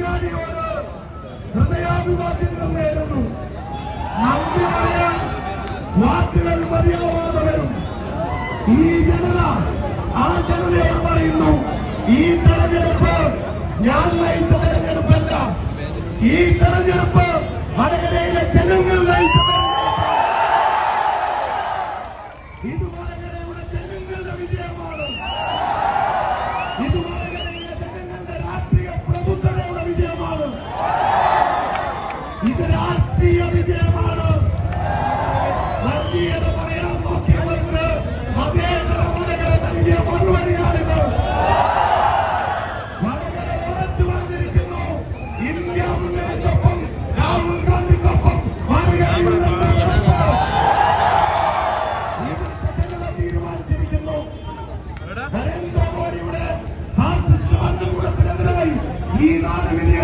കുഞ്ഞാലിയോട് ഹൃദയാഭിവാദ്യങ്ങൾ നേരുന്നു. പറയാൻ വാക്കുകൾ മതിയാവാതെ ഈ ജനത ആ ജനതയോട് പറയുന്നു ഈ തെരഞ്ഞെടുപ്പ് ഞാൻ നയിച്ച തെരഞ്ഞെടുപ്പല്ല. ഈ തെരഞ്ഞെടുപ്പ് രാഷ്ട്രീയ വിജയമാണ്. വർഗീയത പറയാൻ നോക്കിയവർക്ക് മതേതര വടകര നൽകിയ മറുപടിയാണിത്. വടകര ഉറച്ചു വന്നിരിക്കുന്നു. ഇന്ത്യ മുന്നണിക്കൊപ്പം രാഹുൽ ഗാന്ധിക്കൊപ്പം തീരുമാനിച്ചിരിക്കുന്നു. നരേന്ദ്രമോദിയുടെ ഫാസിസ്റ്റ് ഭരണകൂടത്തിനെതിരായി ഈ നാട് വിധി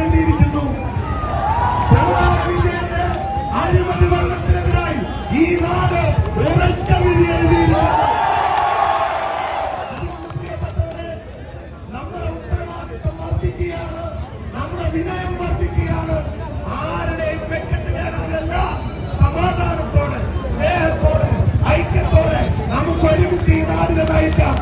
വിനയം വർദ്ധിക്കുകയാണ്. ആരുടെയും വെക്കട്ട് കയറാനല്ല സമാധാനത്തോടെ സ്നേഹത്തോടെ ഐക്യത്തോടെ നമുക്ക് ഒരുമിച്ച് ഈ നാടിനെ നയിക്കാം.